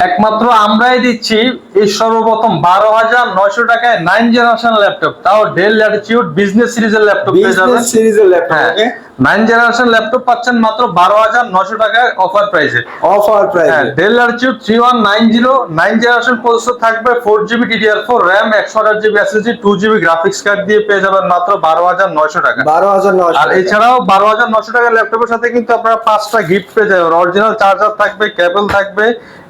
একমাত্র আমরাই দিচ্ছি এই সর্বপ্রথম বারো হাজার নয়শো টাকায় নাইন জেনারেশন ল্যাপটপ তাও ডেল বিজনেস সিরিজের ল্যাপটপ পেয়ে যাবেন। সিরিজের ল্যাপটপ হ্যাঁ নাইন জেনারেশন ল্যাপটপ পাচ্ছেন মাত্র বারো হাজার নয়শো টাকায় অফার প্রাইসে offer price Dell three one nine zero nine generation processor থাকবে four GB DDR four RAM একশো আঠাশ GB SSD two GB graphics card দিয়ে পেয়ে যাবেন মাত্র বারো হাজার নয়শো টাকা। বারো হাজার নয়শো আর এছাড়াও বারো হাজার নশো টাকার ল্যাপটপের সাথে কিন্তু আপনারা পাঁচটা গিফট পেয়ে যাবেন। অরিজিনাল চার্জার থাকবে কেবল থাকবে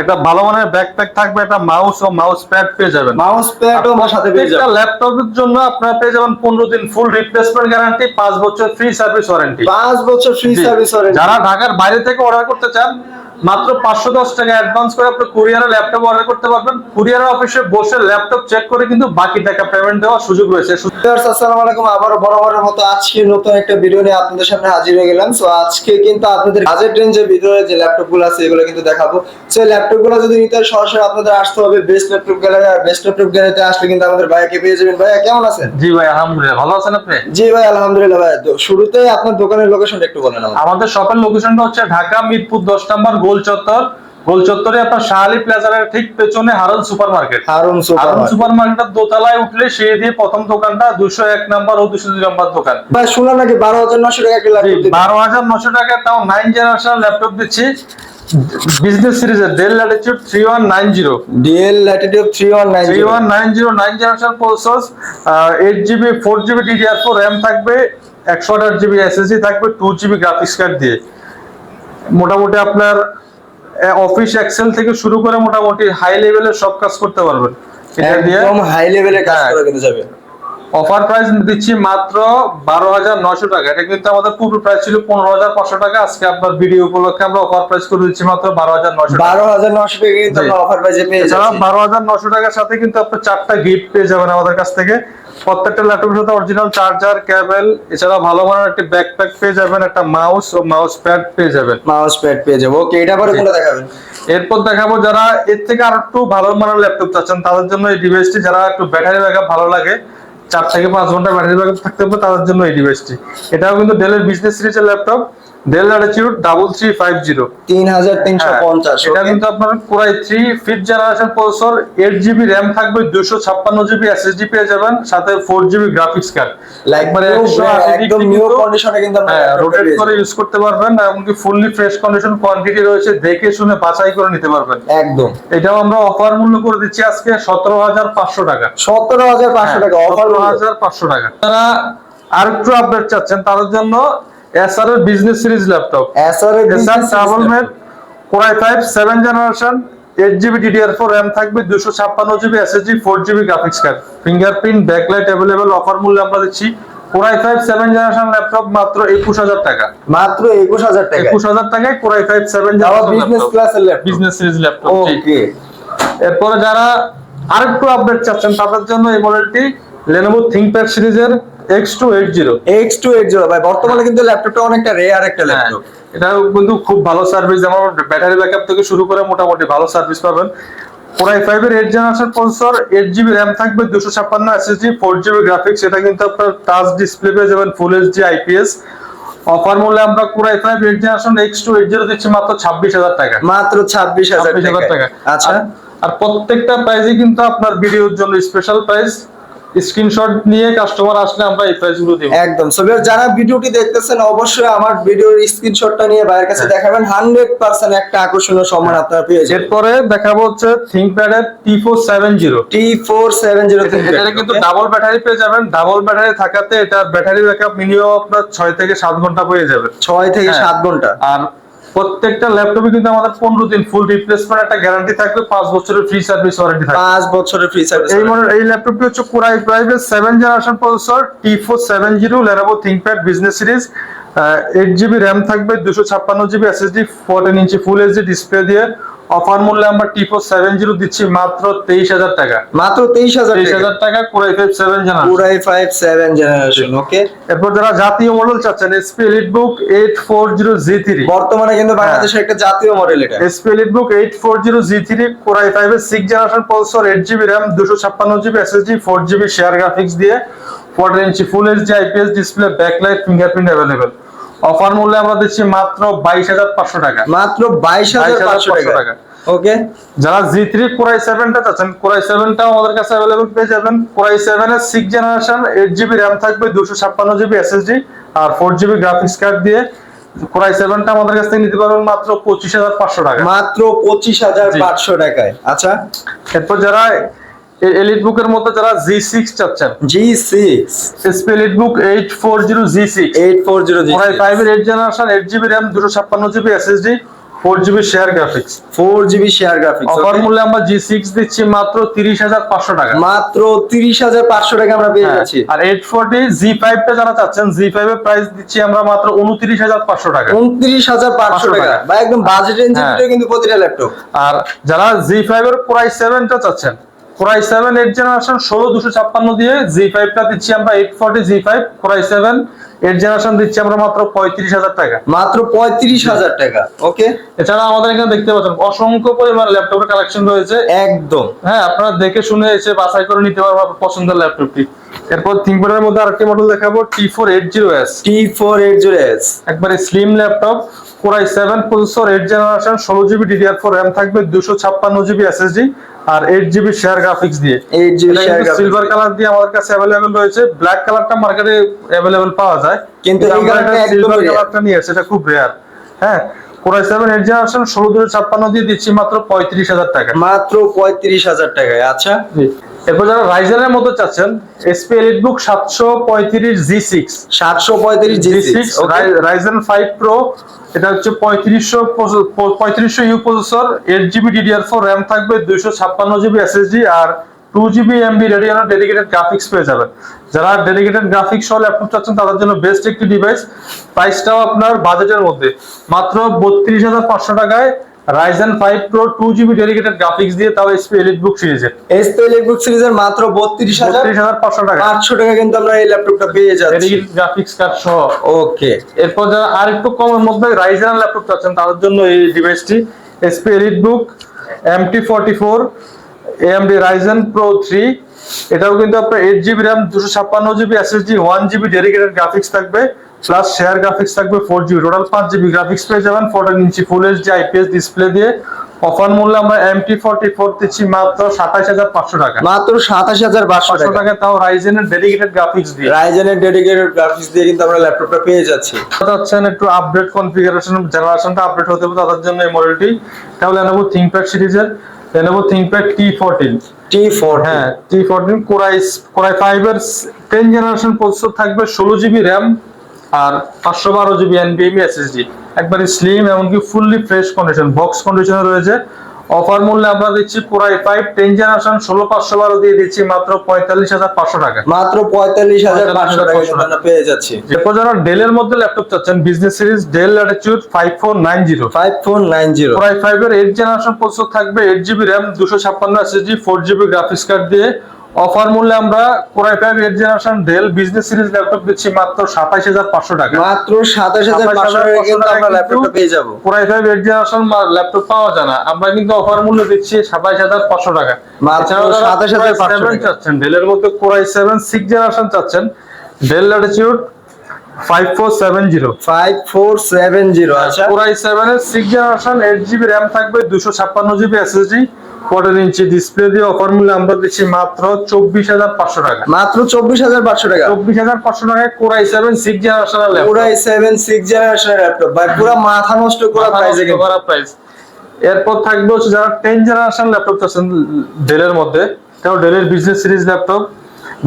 একটা ভালো মানের ব্যাকপ্যাক থাকবে একটা মাউস ও মাউস প্যাড পেয়ে যাবেন। মাউস প্যাড আমার সাথে পেয়ে যাবেন। ল্যাপটপের জন্য আপনারা পেয়ে যাবেন পনেরো দিন ফুল রিপ্লেসমেন্ট গ্যারান্টি পাঁচ বছর ফ্রি সার্ভিস ওয়ারেন্টি পাঁচ বছর ফ্রি সার্ভিস ওয়ারেন্টি যারা ঢাকার বাইরে থেকে অর্ডার করতে চান মাত্র পাঁচশো দশ টাকা অ্যাডভান্স করে আপনি কুরিয়ারে ল্যাপটপ অর্ডার করতে পারবেন। কুরিয়ার অফিসে বসে ল্যাপটপ চেক করে কিন্তু বাকি টাকা পেমেন্ট দেওয়ার সুযোগ রয়েছে। আসসালামু আলাইকুম। আবারও বরাবরের মতো আজকে নতুন একটা ভিডিও নিয়ে আপনাদের সামনে হাজির হয়ে গেলাম। সো আজকে কিন্তু আপনাদের বাজেট রেঞ্জের ভিতরে যে ল্যাপটপগুলো আছে এগুলো কিন্তু দেখাবো। সো ল্যাপটপগুলো যদি নিতে হয় সরাসরি আপনাদের আসতে হবে বেস্ট ল্যাপটপ গ্যালারি আর বেস্ট ল্যাপটপ গ্যালারিতে আসলে কিন্তু আমাদের ভাইয়াকে পেয়ে যাবেন। ভাইয়া কেমন আছেন? জি ভাই আলহামদুলিল্লাহ। ভালো আছেন আপনি? জি ভাই আলহামদুলিল্লাহ ভাই তো শুরুতে আপনার দোকানের লোকেশনটা একটু বলেন আমাদের আমাদের শপের লোকেশনটা হচ্ছে ঢাকা মিরপুর দশ নম্বর গোল চত্বর গোল চত্বরে আপনার শাহালি প্লাজারের ঠিক পেছনে Harun super market Harun super মার্কেটের দোতলায় উঠলে সিঁড়ি দিয়ে প্রথম দোকানটা দুশো এক নাম্বার ও দুশো দুই নাম্বার দোকান। শুনলাম নাকি বারো হাজার নশো টাকা বারো হাজার নশো টাকা তাও নাইন জেনারেশন ল্যাপটপ দিচ্ছি। বিজনেস সিরিজের Dell Latitude three one nine zero DL Latitude three one nine three one nine zero nine generation processor eight GB four GB DDR four RAM থাকবে একশো আঠাশ জিবি এসএসডি থাকবে two GB graphics card দিয়ে। মোটামুটি আপনার office Excel থেকে শুরু করে মোটামুটি হাই লেভেলের সব কাজ করতে পারবেন এটা দিয়ে একদম হাই লেভেলের কাজ হ্যাঁ। করে কিন্তু যাবে। অফার প্রাইস দিচ্ছি মাত্র বারো হাজার নশো টাকা। এটা কিন্তু আমাদের পূর্ব প্রাইস ছিল পনেরো হাজার পাঁচশো টাকা। আজকে আপনার ভিডিও উপলক্ষে আমরা অফার প্রাইস করে দিচ্ছি মাত্র বারো হাজার নশো টাকা। বারো হাজার নশো টাকা কিন্তু। অফার প্রাইসে পেয়ে যাচ্ছি। বারো হাজার নশো টাকার সাথে কিন্তু আপনার চারটা গিফট পেয়ে যাবেন আমাদের কাছ থেকে। প্রত্যেকটা ল্যাপটপের সাথে অরিজিনাল চার্জার কেবল এছাড়া ভালো মানের একটি ব্যাকপ্যাক পেয়ে যাবেন একটা মাউস ও মাউস প্যাড পেয়ে যাবেন। মাউস প্যাড পেয়ে যাব। ওকে এটা পরে কোনটা দেখাবেন? এরপর দেখাবো যারা এর থেকে আর একটু ভালো মানের ল্যাপটপ চাচ্ছেন তাদের জন্য এই ডিভাইসটি যারা একটু ব্যাটারি ব্যাকআপ ভালো লাগে চার থেকে পাঁচ ঘণ্টা ব্যাটারি ব্যাকআপ থাকতে হবে তাদের জন্য এই ডিভাইসটি এটাও কিন্তু ডেলের বিজনেস সিরিজের laptop. Dell double three five zero তিন হাজার তিনশো পঞ্চাশ হ্যাঁ, এটা কিন্তু আপনার core i three generation processor eight GB RAM থাকবে দুশো ছাপ্পান্ন জিবি এসএসডি পেয়ে যাবেন সাথে ফোর জিবি গ্রাফিক্স কার্ড একবারে একদম নিউ কন্ডিশনে কিন্তু আমরা হ্যাঁ laptop টা রোটেট করে ইউজ করতে পারবেন এমনকি ফুললি ফ্রেশ কন্ডিশন কোয়ান্টিটি রয়েছে দেখে শুনে বাছাই করে নিতে পারবেন। একদম। এটাও আমরা অফার মূল্য করে দিচ্ছি আজকে সতেরো হাজার পাঁচশো টাকা। সতেরো হাজার পাঁচশো টাকা অফার হাজার পাঁচশো টাকা। তারা আর একটু আপডেট চাচ্ছেন তাদের জন্য এসআর এর business series laptop SR SR travel mate core i five seven generation eight GB DDR four RAM থাকবে দুশো ছাপ্পান্ন GB SSD four GB graphics card fingerprint backlight available offer মূল্যে আমরা দিচ্ছি। Core i five seven generation laptop মাত্র একুশ হাজার টাকা। মাত্র একুশ হাজার টাকা একুশ হাজার টাকায় কোরাই ফাইভ সেভেন আবার বিজনেস ক্লাসের laptop business series laptop okay এরপরে যারা আরেকটু আপডেট চাচ্ছেন তাদের জন্য এই মডেলটি লেনোভো থিংকপ্যাড সিরিজের X two eight zero X two eight zero ভাই বর্তমানে কিন্তু ল্যাপটপটা অনেকটা রেয়ার একটা ল্যাপটপ এটা কিন্তু খুব ভালো সার্ভিস যেমন ব্যাটারি ব্যাকআপ থেকে শুরু করে মোটামুটি ভালো সার্ভিস পাবেন। ফাইভ এর eight generation processor eight GB RAM থাকবে দুশো ছাপ্পান্ন এসএসডি ফোর জিবি গ্রাফিক্স এটা কিন্তু আপনার টাচ ডিসপ্লে পেয়ে যাবেন ফুল এইচডি আইপিএস অফার মূল্যে আমরা core i five eight generation X two eight zero দিচ্ছি মাত্র ছাব্বিশ হাজার টাকা। মাত্র ছাব্বিশ হাজার টাকা। আচ্ছা। আর- প্রত্যেকটা প্রাইজে কিন্তু আপনার ভিডিওর জন্য স্পেশাল প্রাইস স্ক্রিনশট নিয়ে কাস্টমার আসলে আমরা এই প্রাইসগুলো দিব। একদম। সো যারা ভিডিওটি দেখতেছেন অবশ্যই আমার ভিডিওর স্ক্রিনশটটা নিয়ে বাইরের কাছে হ্যাঁ। দেখাবেন। হান্ড্রেড পার্সেন্ট একটা আকর্ষণীয় সম্মান আপনারা পেয়ে যাবেন। এরপরে দেখাবো হচ্ছে থিংকপ্যাড এর T four seven zero T four seven zero এটা কিন্তু ডাবল ব্যাটারি পেয়ে যাবেন। ডাবল ব্যাটারি থাকাতে এটা ব্যাটারি ব্যাকআপ মিনিমাম আপনার ছয় থেকে সাত ঘণ্টা পেয়ে যাবে ছয় থেকে হ্যাঁ। সাত ঘণ্টা। আর প্রত্যেকটা ল্যাপটপে কিন্তু আমাদের পনেরো দিন ফুল রিপ্লেসমেন্ট একটা গ্যারান্টি থাকবে পাঁচ বছরের ফ্রি সার্ভিস ওয়ারেন্টি থাকবে। পাঁচ বছরের ফ্রি সার্ভিস এই মডেল এই ল্যাপটপটি হচ্ছে core i private seven generation processor T four seven zero Lenovo ThinkPad business series eight GB RAM থাকবে দুশো ছাপ্পান্ন GB SSD fourteen inch full HD display দিয়ে অফার মূল্যে আমরা টি ফোর সেভেন জিরো দিচ্ছি মাত্র তেইশ হাজার টাকা। মাত্র তেইশ হাজার তেইশ হাজার টাকা core i five seven generation পুরাই ফাইভ সেভেন জেনারেশন ওকে এরপর যারা জাতীয় মডেল চাচ্ছেন SP EliteBook eight four zero G three বর্তমানে কিন্তু বাংলাদেশের একটা জাতীয় মডেল এটা। SP EliteBook eight four zero G three core i five এর six generation processor eight GB RAM দুশো ছাপ্পান্ন GB SSD four GB share graphics দিয়ে four inch full HD IPS display backlight fingerprint available offer মূল্যে আমরা দিচ্ছি মাত্র বাইশ হাজার পাঁচশো টাকা। মাত্র বাইশ হাজার পাঁচশো টাকা। ওকে যারা জি থ্রি কোরাই সেভেনটা চাচ্ছেন কোরাই সেভেনটাও আমাদের কাছে অ্যাভেলেবল পেয়ে যাবেন। কোরাই সেভেনের six generation eight GB RAM থাকবে দুশো ছাপ্পান্ন জিবি এসএসডি আর ফোর জিবি গ্রাফিক্স কার্ড দিয়ে কোরাই সেভেনটা আমাদের কাছ থেকে নিতে পারবেন মাত্র পঁচিশ হাজার পাঁচশো টাকা। মাত্র পঁচিশ হাজার। পাঁচশো টাকায়। আচ্ছা? এরপর যারা এলিট বুকের মতো যারা জি সিক্স চাচ্ছেন। G six SP EliteBook eight four zero G six eight four zero G core i ফাইভের eight generation eight GB RAM দুশো ছাপ্পান্ন GB SSD four GB share graphics four GB share graphics offer মূল্যে আমরা জি six দিচ্ছি মাত্র তিরিশ হাজার পাঁচশো টাকা। মাত্র তিরিশ হাজার পাঁচশো টাকা আমরা পেয়ে হ্যাঁ, যাচ্ছি। আর এইট ফোরটি জি ফাইভটা যারা চাচ্ছেন জি ফাইভ এর প্রাইস দিচ্ছি আমরা মাত্র উনত্রিশ হাজার পাঁচশো টাকা। উনত্রিশ হাজার পাঁচশো টাকা। বা একদম বাজেট রেঞ্জের হ্যাঁ। কিন্তু প্রতিটা ল্যাপটপ আর যারা জি ফাইভ এর কোরাই সেভেনটা চাচ্ছেন কোরাই সেভেন এইট জেনারেশন ষোলো দুশো ছাপ্পান্ন দিয়ে জি ফাইভটা দিচ্ছি আমরা eight forty G five core i seven eight generation দিচ্ছি আমরা মাত্র পঁয়ত্রিশ হাজার টাকা। মাত্র পঁয়ত্রিশ হাজার টাকা ওকে এছাড়া আমাদের এখানে দেখতে পাচ্ছেন অসংখ্য পরিমাণ ল্যাপটপের কালেকশন রয়েছে। একদম। হ্যাঁ আপনারা দেখে শুনে এসে বাছাই করে নিতে পারবেন পছন্দের ল্যাপটপটি এরপর থিঙ্কপ্যাডের মধ্যে আরেকটি মডেল দেখাবো T four eight zero S T four eight zero S একবারে slim laptop core i seven processor eight generation ষোলো জিবি ডিডিআর ফোর র্যাম থাকবে দুশো ছাপ্পান্ন জিবি এসএসডি আর এইট জিবি শেয়ার গ্রাফিক্স দিয়ে। Eight GB share silver colour দিয়ে আমাদের কাছে অ্যাভেলেবেল রয়েছে। ব্ল্যাক কালারটা মার্কেটে অ্যাভেলেবেল পাওয়া যায়। কিন্তু এই কালারটা একদমই সিলভার কালারটা নিয়ে সেটা খুব রেয়ার হ্যাঁ কোরাই সেভেন এইট জেনারেশন ষোলো দুশো ছাপ্পান্ন দিয়ে দিচ্ছি মাত্র পঁয়ত্রিশ হাজার টাকা মাত্র পঁয়ত্রিশ হাজার টাকায় আচ্ছা। এরপর যারা রাইজেনের মতো চাচ্ছেন এসপি এলিট বুক সাতশো পঁয়ত্রিশ জি সিক্স সাতশো পঁয়ত্রিশ G six Ryzen five pro এটা হচ্ছে পঁয়ত্রিশশো পঁয়ত্রিশশো U processor eight GB DDR four RAM থাকবে দুইশো ছাপ্পান্ন জিবি এসএসডি আর two GB MB Radeon dedicated graphics পেয়ে যাবেন। যারা ডেডিকেটেড গ্রাফিক্স সহ ল্যাপটপ চাচ্ছেন তাদের জন্য বেস্ট একটি ডিভাইস প্রাইসটাও আপনার বাজেটের মধ্যে। মাত্র বত্রিশ হাজার পাঁচশো টাকায় Ryzen five pro two GB dedicated graphics দিয়ে তাও এসপি এলিট বুক সিরিজের এসপি বুক সিরিজের মাত্র বত্রিশ হাজার বত্রিশ হাজার পাঁচশো টাকা। পাঁচশো টাকা কিন্তু আমরা এই ল্যাপটপটা পেয়ে যাচ্ছি। ডেডিকেটেড গ্রাফিক্স কার্ড সহ। ওকে। এরপর যারা আর একটু কমের মধ্যে রাইজেন ল্যাপটপ চাচ্ছেন তাদের জন্য এই ডিভাইসটি book MT forty four AMD Ryzen pro three এটাও কিন্তু আপনার এইট জিবি র্যাম দুশো ছাপ্পান্ন GB SSD one GB dedicated graphics থাকবে। প্লাস শেয়ার গ্রাফিক্স থাকবে ফোর জিবি টোটাল পাঁচ জিবি গ্রাফিক্স পেয়ে যাবেন fourteen inch full HD IPS display দিয়ে। অফার মূল্যে আমরা এমটি ফোরটি ফোর দিচ্ছি মাত্র সাতাশ হাজার পাঁচশো টাকা। মাত্র সাতাশ হাজার পাঁচশো টাকা। তাও রাইজেনের ডেডিকেটেড গ্রাফিক্স দিয়ে। রাইজেনের ডেডিকেটেড গ্রাফিক্স দিয়ে কিন্তু আমরা ল্যাপটপটা পেয়ে যাচ্ছি। চাচ্ছেন একটু আপডেট কনফিগারেশন জেনারেশনটা আপডেট হতে হবে তাদের জন্য এই মডেলটি তাহলে নেব থিংকপ্যাড সিরিজের নেব ThinkPad T fourteen T four হ্যাঁ T fourteen core i core i five এর টেন জেনারেশন প্রসেসর থাকবে ষোলো জিবি র্যাম আর পাঁচশো বারো জিবি এনবিএমই এসএসডি একবারে স্লিম এমনকি ফুললি ফ্রেশ কন্ডিশন বক্স কন্ডিশনে রয়েছে। অফার মূল্যে আমরা দিচ্ছি কোরাই ফাইভ টেন জেনারেশন ষোলো পাঁচশো বারো দিয়ে দিচ্ছি মাত্র পঁয়তাল্লিশ হাজার পাঁচশো টাকা। মাত্র পঁয়তাল্লিশ হাজার পাঁচশো টাকা 45,500 কিন্তু পেয়ে যাচ্ছি। এরপর যারা ডেলের মধ্যে ল্যাপটপ চাচ্ছেন business series Dell Latitude five four nine zero five four nine zero core i five এর এইট জেনারেশন প্রসেসর থাকবে এইট জিবি র্যাম দুশো ছাপ্পান্ন SSD four GB graphics card দিয়ে। অফার মূল্যে আমরা core i five eight generation Dell business series laptop দিচ্ছি মাত্র সাতাইশ হাজার পাঁচশো টাকা। মাত্র সাতাশ হাজার পাঁচশো টাকা কিন্তু আমরা ল্যাপটপটা পেয়ে যাব। Core i five eight generation laptop পাওয়া যায় না। আমরা কিন্তু অফার মূল্য দিচ্ছি সাতাইশ হাজার পাঁচশো টাকা। মাত্র এছাড়াও যারা 27,500 Core i7 টাকা। চাচ্ছেন ডেলের মধ্যে core i seven six generation চাচ্ছেন। Dell Latitude five four seven zero five four seven zero আচ্ছা। কোরাই সেভেন এর six generation eight GB RAM থাকবে দুশো ছাপ্পান্ন জিবি এসএসডি পনেরো ইঞ্চি ডিসপ্লে দিয়ে অফার মূল্যে আমরা দিচ্ছি মাত্র চব্বিশ হাজার পাঁচশো টাকা। মাত্র চব্বিশ হাজার পাঁচশো টাকা। চব্বিশ হাজার পাঁচশো টাকায় কোরাই সেভেন সিক্স জেনারেশনের সেভেন সিক্স জেনারেশনের ল্যাপটপ ভাই পুরো মাথা নষ্ট করা প্রাইসে কিন্তু প্রাইস এরপর থাকবে হচ্ছে যারা টেন জেনারেশন ল্যাপটপ চাচ্ছেন ডেলের মধ্যে তাও ডেলের business series laptop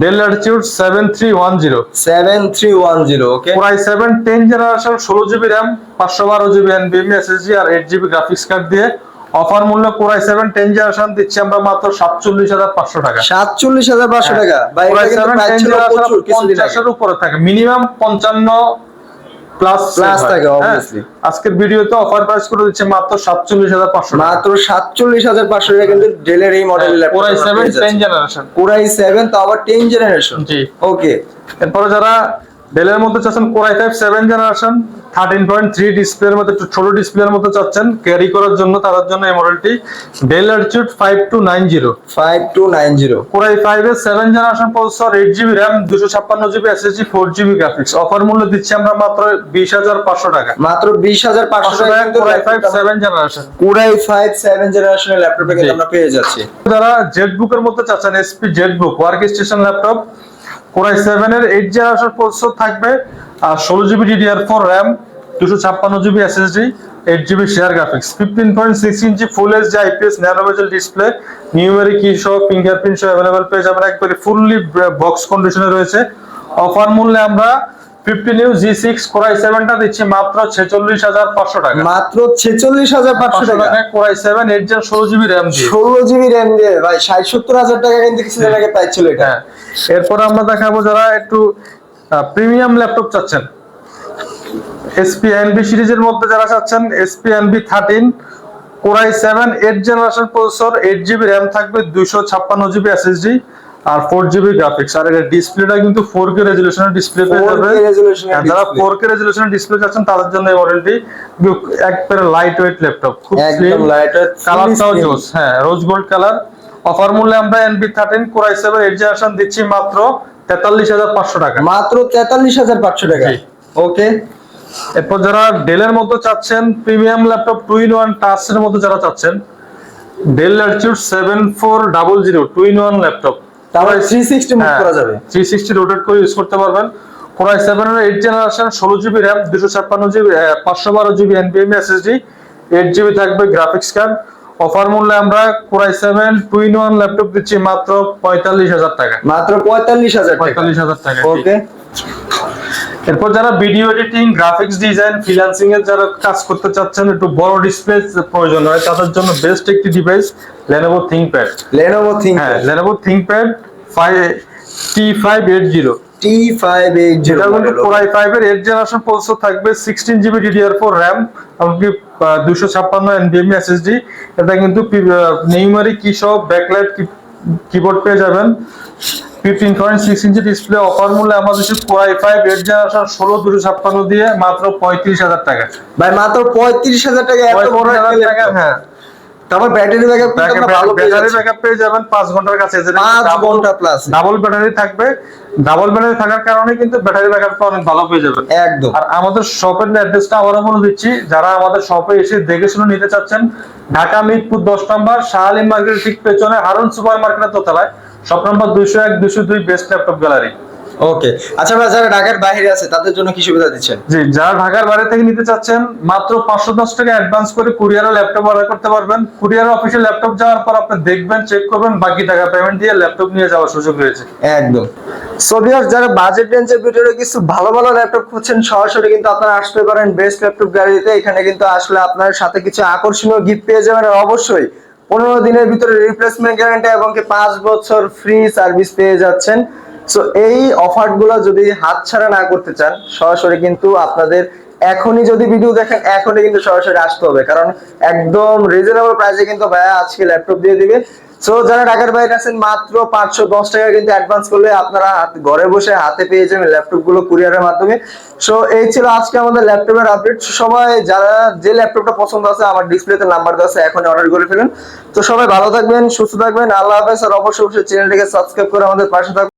Dell Latitude seven three one zero seven three one zero okay seven ten generation ষোলো জিবি র্যাম পাঁচশো বারো জিবি এনবিএমই এসএসডি আর এইট জিবি গ্রাফিক্স কার্ড দিয়ে অফার মূল্য core i seven ten generation দিচ্ছি আমরা মাত্র সাতচল্লিশ হাজার পাঁচশো টাকা। সাতচল্লিশ হাজার পাঁচশো টাকা। ভাই এটা core i seven price ten ছিল জেনারেশন পঞ্চাশের উপরে থাকে মিনিমাম পঞ্চান্ন প্লাস Plus থাকে, obviously। আজকের ভিডিওতে অফার প্রাইস করে দিচ্ছে মাত্র সাতচল্লিশ হাজার পাঁচশো মাত্র সাতচল্লিশ হাজার পাঁচশো টাকা কিন্তু ডেলের এই মডেলের laptop core i seven ten generation পুরাই সেভেন তো আবার টেন জেনারেশন জি। ওকে এরপরে যারা ডেলের মধ্যে চাচ্ছেন core i five seven generation thirteen point three ডিসপ্লের মধ্যে একটু ছোট ডিসপ্লের মধ্যে চাচ্ছেন। ক্যারি করার জন্য তাদের জন্য এই মডেলটি Dell Latitude five two nine zero five two nine zero core i five এর seven generation processor eight GB RAM দুশো ছাপ্পান্ন GB SSD four GB graphics offer মূল্য দিচ্ছি আমরা মাত্র বিশ হাজার পাঁচশো টাকা। মাত্র বিশ হাজার পাঁচশো টাকা টাকা core i five seven generation core i five seven জেনারেশনের ল্যাপটপে কিন্তু আমরা পেয়ে যাচ্ছি। যারা জেট বুকের মধ্যে চাচ্ছেন HP ZBook workstation laptop core i seven এর এইট জেনারেশন প্রসেসর থাকবে, আর ষোলো জিবি ডিডিআর ফোর র্যাম দুশো ছাপ্পান্ন GB SSD eight GB share graphics fifteen point six inch full HD IPS ন্যানোমেজাল display numeric key সহ ফিঙ্গারপ্রিন্ট সহ available পেয়ে যাবেন। একবারে ফুললি বক্স কন্ডিশনে রয়েছে। অফার মূল্যে আমরা fifteen U G six core i সেভেনটা দিচ্ছি মাত্র ছেচল্লিশ হাজার পাঁচশো টাকা। মাত্র ছেচল্লিশ হাজার পাঁচশো টাকা। Core i seven eight gen ষোলো জিবি র্যাম দিয়ে। ষোলো জিবি র্যাম দিয়ে। ভাই ষাট সত্তর হাজার টাকা কিন্তু কিছুদিন আগে পাইছিল এটা। হ্যাঁ। এরপর আমরা দেখাবো যারা একটু প্রিমিয়াম ল্যাপটপ চাচ্ছেন। এসপি এনবি সিরিজের মধ্যে যারা চাচ্ছেন HP NB thirteen core i seven eight generation processor eight GB RAM থাকবে দুইশো ছাপ্পান্ন জিবি এসএসডি আর ফোর জিবি গ্রাফিক্স আর এর ডিসপ্লেটা কিন্তু ফোর কে রেজলিউশনের ডিসপ্লে পেয়ে যাবে যারা। ফোর কে রেজলিউশনের ডিসপ্লে চাচ্ছেন তাদের জন্য এই মডেলটি একবারে লাইট ওয়েট ল্যাপটপ খুব একদম slim, লাইট কালারটাও জোস হ্যাঁ রোজ গোল্ড কালার অফার মূল্যে আমরা NB thirteen core i seven eight generation দিচ্ছি মাত্র তেতাল্লিশ হাজার পাঁচশো টাকা। মাত্র তেতাল্লিশ হাজার পাঁচশো টাকা। ওকে এরপর যারা ডেলের মতো চাচ্ছেন premium laptop two in one টাচের মতো যারা চাচ্ছেন Dell Latitude seven four double zero two in one laptop তারপরে থ্রি সিক্সটি মুভ করা যাবে। থ্রি সিক্সটি রোটেট করে ইউজ করতে পারবেন। কোরাই সেভেন এর এইট জেনারেশন ষোলো জিবি র্যাম দুশো ছাপ্পান্ন জিবি পাঁচশো বারো জিবি এনপিএম এসএসডি এইট জিবি থাকবে গ্রাফিক্স কার্ড অফার মূল্যে আমরা core i seven two in one laptop দিচ্ছি মাত্র পঁয়তাল্লিশ হাজার টাকা। মাত্র পঁয়তাল্লিশ হাজার টাকা। পঁয়তাল্লিশ হাজার টাকা ওকে এরপর যারা video editing graphics design freelancing এর যারা কাজ করতে চাচ্ছেন একটু বড় ডিসপ্লে প্রয়োজন হয় তাদের জন্য বেস্ট একটি device Lenovo ThinkPad Lenovo think হ্যাঁ Lenovo ThinkPad 5 T580 T five eight zero যেটা কিন্তু Core i5 এর 8 জেনারেশন প্রসেসর থাকবে 16 জিবি DDR4 RAM এমনকি দুশো ছাপ্পান্ন NVMe SSD এটা কিন্তু নিউমারিক কি সব ব্যাকলাইট কিবোর্ড পেয়ে যাবেন। Fifteen point six inch display offer মূল্যে আমাদের কোর i5 এইট জেনারেশন ষোলো দুশো ছাপ্পান্ন দিয়ে মাত্র পঁয়ত্রিশ হাজার টাকা। ভাই মাত্র পঁয়ত্রিশ হাজার টাকা এত বড় টাকা হ্যাঁ। তারপর ব্যাটারি ব্যাকআপ ব্যাটারি ব্যাকআপ পেয়ে যাবেন পাঁচ ঘণ্টার কাছে পাঁচ ঘণ্টা প্লাস ডাবল ব্যাটারি থাকবে। ডাবল ব্যাটারি থাকার কারণে কিন্তু ব্যাটারি ব্যাকআপটা অনেক ভালো পেয়ে যাবেন। একদম। আর আমাদের শপের অ্যাড্রেসটা আবারও বলে দিচ্ছি যারা আমাদের শপে এসে দেখে শুনে নিতে চাচ্ছেন ঢাকা মিরপুর দশ নম্বর শাহ আলী মার্কেট ঠিক পেছনে হারুন সুপার মার্কেটের দোতলায়। নম্বর দুইশো এক দুইশো দুই বেস্ট ল্যাপটপ গ্যালারি ওকে আচ্ছা ভাই যারা ঢাকার বাইরে আছে তাদের জন্য কি সুবিধা দিচ্ছেন? জি যারা ঢাকার বাইরে থেকে নিতে চাচ্ছেন মাত্র পাঁচশো দশ টাকা অ্যাডভান্স করে কুরিয়ারে ল্যাপটপ অর্ডার করতে পারবেন। কুরিয়ার অফিসে ল্যাপটপ যাওয়ার পর আপনি দেখবেন চেক করবেন বাকি টাকা পেমেন্ট দিয়ে ল্যাপটপ নিয়ে যাওয়ার সুযোগ রয়েছে। একদম। সো ভিউয়ার্স যারা বাজেট রেঞ্জের ভিতরে কিছু ভালো ভালো ল্যাপটপ খুঁজছেন সরাসরি কিন্তু আপনারা আসতে পারেন বেস্ট ল্যাপটপ গ্যালারিতে এখানে কিন্তু আসলে আপনার সাথে কিছু আকর্ষণীয় গিফট পেয়ে যাবেন অবশ্যই পনেরো দিনের ভিতরে রিপ্লেসমেন্ট গ্যারান্টি এবং পাঁচ বছর ফ্রি সার্ভিস পেয়ে যাচ্ছেন। সো এই অফারগুলো যদি হাতছাড়া না করতে চান, সরাসরি কিন্তু আপনাদের এখনই যদি ভিডিও দেখেন, এখনই কিন্তু সরাসরি আসতে হবে। কারণ একদম রিজনেবল প্রাইসে কিন্তু ভাইয়া আজকে ল্যাপটপ দিয়ে দিবে। সো যারা ঢাকার বাইরে আছেন, মাত্র পাঁচশো দশ টাকা কিন্তু অ্যাডভান্স করলে আপনারা ঘরে বসে হাতে পেয়ে যাবেন ল্যাপটপগুলো কুরিয়ারের মাধ্যমে। সো এই ছিল আজকে আমাদের ল্যাপটপের আপডেট সবাই যারা যে ল্যাপটপটা পছন্দ আছে, আমার ডিসপ্লেতে নাম্বার দেওয়া আছে এখন অর্ডার করে ফেলেন। তো সবাই ভালো থাকবেন, সুস্থ থাকবেন, আল্লাহ হাফেজ। আর অবশ্যই অবশ্যই চ্যানেলটিকে সাবস্ক্রাইব করে আমাদের পাশে থাকবেন